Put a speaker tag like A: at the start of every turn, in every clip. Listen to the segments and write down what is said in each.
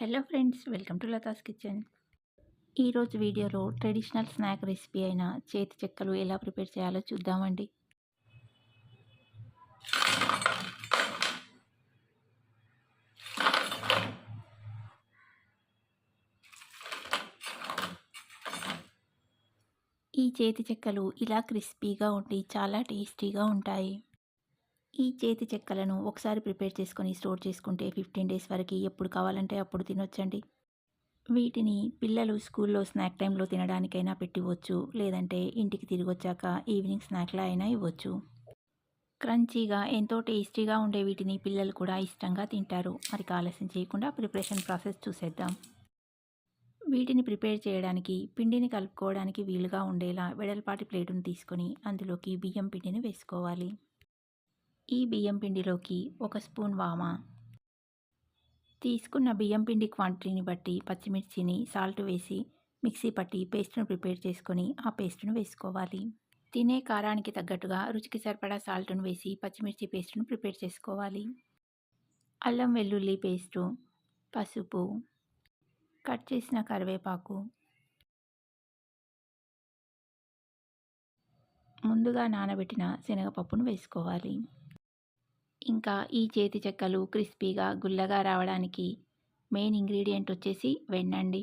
A: Hello friends welcome to Latha's kitchen. ఈరోజు వీడియోలో traditional snack recipe అయిన చేతి చెక్కలు ఎలా ప్రిపేర్ చేయాలో చూద్దామండి. ఈ చేతి చెక్కలు ఇలా క్రిస్పీగా ఉండి చాలా టేస్టీగా ఉంటాయి. ఈ చేతి చెక్కలను ఒకసారి ప్రిపేర్ చేసుకొని స్టోర్ చేసుకుంటే ఫిఫ్టీన్ డేస్ వరకు ఎప్పుడు కావాలంటే అప్పుడు తినొచ్చండి. వీటిని పిల్లలు స్కూల్లో స్నాక్ టైంలో తినడానికైనా పెట్టివచ్చు లేదంటే ఇంటికి తిరిగి వచ్చాక ఈవినింగ్ స్నాక్లా అయినా ఇవ్వచ్చు. క్రంచీగా ఎంతో టేస్టీగా ఉండే వీటిని పిల్లలు కూడా ఇష్టంగా తింటారు. మరి ఆలస్యం చేయకుండా ప్రిపరేషన్ ప్రాసెస్ చూసేద్దాం. వీటిని ప్రిపేర్ చేయడానికి పిండిని కలుపుకోవడానికి వీలుగా ఉండేలా వెడల్పాటి ప్లేటును తీసుకొని అందులోకి బియ్యం పిండిని వేసుకోవాలి. ఈ బియ్యం పిండిలోకి ఒక స్పూన్ వామ. తీసుకున్న బియ్యం పిండి క్వాంటిటీని బట్టి పచ్చిమిర్చిని సాల్ట్ వేసి మిక్సీ పట్టి పేస్ట్ను ప్రిపేర్ చేసుకొని ఆ పేస్ట్ను వేసుకోవాలి. తినే కారానికి తగ్గట్టుగా రుచికి సరిపడా సాల్ట్ను వేసి పచ్చిమిర్చి పేస్ట్ను ప్రిపేర్ చేసుకోవాలి. అల్లం వెల్లుల్లి పేస్టు పసుపు కట్ చేసిన కరివేపాకు. ముందుగా నానబెట్టిన శనగపప్పును వేసుకోవాలి. ఇంకా ఈ చేతి చెక్కలు క్రిస్పీగా గుల్లగా రావడానికి మెయిన్ ఇంగ్రీడియంట్ వచ్చేసి వెన్నండి.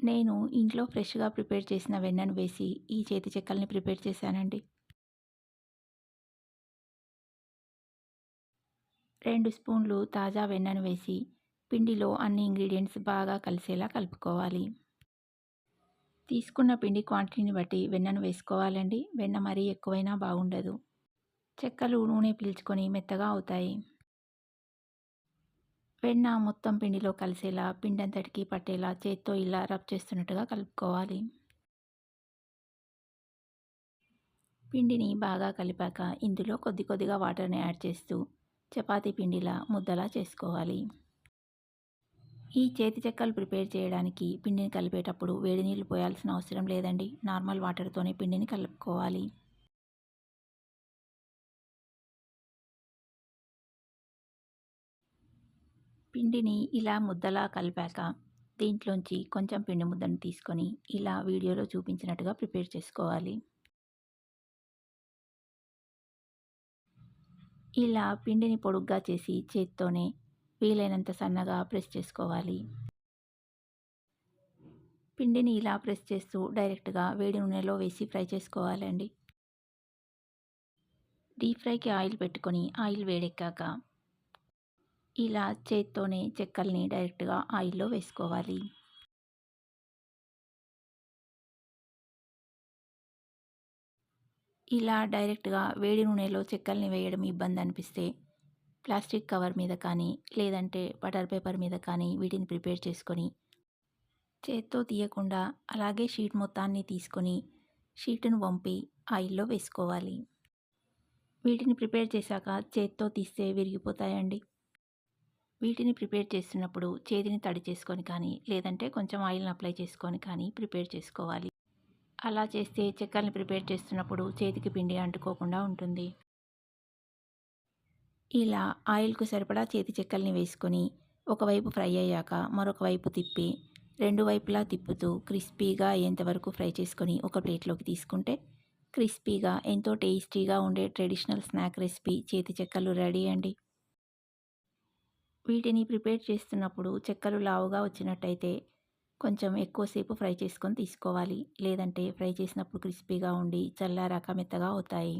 A: నేను ఇంట్లో ఫ్రెష్గా ప్రిపేర్ చేసిన వెన్నను వేసి ఈ చేతి చెక్కల్ని ప్రిపేర్ చేశానండి. రెండు స్పూన్లు తాజా వెన్నను వేసి పిండిలో అన్ని ఇంగ్రీడియంట్స్ బాగా కలిసేలా కలుపుకోవాలి. తీసుకున్న పిండి క్వాంటిటీని బట్టి వెన్నను వేసుకోవాలండి. వెన్న మరీ ఎక్కువైనా బాగుండదు. చెక్కలు నూనె పీల్చుకొని మెత్తగా అవుతాయి. వెన్న మొత్తం పిండిలో కలిసేలా పిండి అంతటికి పట్టేలా చేత్తో ఇలా రబ్ చేస్తున్నట్టుగా కలుపుకోవాలి. పిండిని బాగా కలిపాక ఇందులో కొద్ది కొద్దిగా వాటర్ని యాడ్ చేస్తూ చపాతీ పిండిలా ముద్దలా చేసుకోవాలి. ఈ చేతి చెక్కలు ప్రిపేర్ చేయడానికి పిండిని కలిపేటప్పుడు వేడి నీళ్ళు పోయాల్సిన అవసరం లేదండి. నార్మల్ వాటర్తోనే పిండిని కలుపుకోవాలి. పిండిని ఇలా ముద్దలా కలిపాక దీంట్లోంచి కొంచెం పిండి ముద్దను తీసుకొని ఇలా వీడియోలో చూపించినట్టుగా ప్రిపేర్ చేసుకోవాలి. ఇలా పిండిని పొడుగ్గా చేసి చేత్తోనే వీలైనంత సన్నగా ప్రెస్ చేసుకోవాలి. పిండిని ఇలా ప్రెస్ చేస్తూ డైరెక్ట్గా వేడి నూనెలో వేసి ఫ్రై చేసుకోవాలండి. డీప్ ఫ్రైకి ఆయిల్ పెట్టుకొని ఆయిల్ వేడెక్కాక ఇలా చేత్తోనే చెక్కల్ని డైరెక్ట్గా ఆయిల్లో వేసుకోవాలి. ఇలా డైరెక్ట్గా వేడి నూనెలో చెక్కల్ని వేయడం ఇబ్బంది అనిపిస్తే ప్లాస్టిక్ కవర్ మీద కానీ లేదంటే బటర్ పేపర్ మీద కానీ వీటిని ప్రిపేర్ చేసుకొని చేత్తో తీయకుండా అలాగే షీట్ మొత్తాన్ని తీసుకొని షీట్ను వంపి ఆయిల్లో వేసుకోవాలి. వీటిని ప్రిపేర్ చేశాక చేత్తో తీస్తే విరిగిపోతాయండి. వీటిని ప్రిపేర్ చేస్తున్నప్పుడు చేతిని తడి చేసుకొని కానీ లేదంటే కొంచెం ఆయిల్ని అప్లై చేసుకొని కానీ ప్రిపేర్ చేసుకోవాలి. అలా చేస్తే చెక్కల్ని ప్రిపేర్ చేస్తున్నప్పుడు చేతికి పిండి అంటుకోకుండా ఉంటుంది. ఇలా ఆయిల్కు సరిపడా చేతి చెక్కల్ని వేసుకొని ఒకవైపు ఫ్రై అయ్యాక మరొక వైపు తిప్పి రెండు వైపులా తిప్పుతూ క్రిస్పీగా అయ్యేంతవరకు ఫ్రై చేసుకొని ఒక ప్లేట్లోకి తీసుకుంటే క్రిస్పీగా ఎంతో టేస్టీగా ఉండే ట్రెడిషనల్ స్నాక్ రెసిపీ చేతి చెక్కలు రెడీ అండి. వీటిని ప్రిపేర్ చేస్తున్నప్పుడు చెక్కలు లావుగా వచ్చినట్టయితే కొంచెం ఎక్కువసేపు ఫ్రై చేసుకొని తీసుకోవాలి. లేదంటే ఫ్రై చేసినప్పుడు క్రిస్పీగా ఉండి చల్లారాక మెత్తగా అవుతాయి.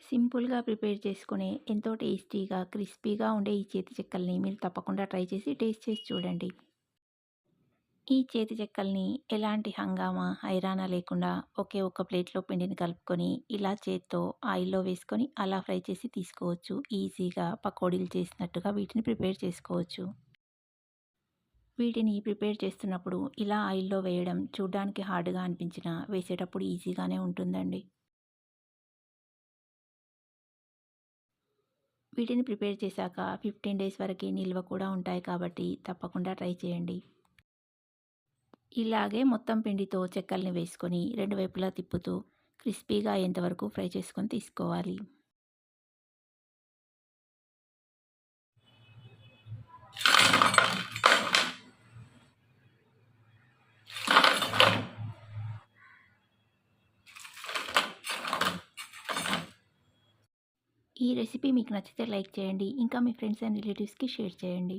A: సింపుల్గా ప్రిపేర్ చేసుకునే ఎంతో టేస్టీగా క్రిస్పీగా ఉండే ఈ చేతి చెక్కల్ని మీరు తప్పకుండా ట్రై చేసి టేస్ట్ చేసి చూడండి. ఈ చేతి చెక్కల్ని ఎలాంటి హంగామా హైరానా లేకుండా ఒకే ఒక ప్లేట్లో పిండిని కలుపుకొని ఇలా చేత్తో ఆయిల్లో వేసుకొని అలా ఫ్రై చేసి తీసుకోవచ్చు. ఈజీగా పకోడీలు చేసినట్టుగా వీటిని ప్రిపేర్ చేసుకోవచ్చు. వీటిని ప్రిపేర్ చేస్తున్నప్పుడు ఇలా ఆయిల్లో వేయడం చూడ్డానికి హార్డ్గా అనిపించినా వేసేటప్పుడు ఈజీగానే ఉంటుందండి. వీటిని ప్రిపేర్ చేశాక ఫిఫ్టీన్ డేస్ వరకు నిల్వ కూడా ఉంటాయి కాబట్టి తప్పకుండా ట్రై చేయండి. ఇలాగే మొత్తం పిండితో చెక్కల్ని వేసుకొని రెండు వైపులా తిప్పుతూ క్రిస్పీగా అయ్యేంతవరకు ఫ్రై చేసుకొని తీసుకోవాలి. ఈ రెసిపీ మీకు నచ్చితే లైక్ చేయండి ఇంకా మీ ఫ్రెండ్స్ అండ్ రిలేటివ్స్కి షేర్ చేయండి.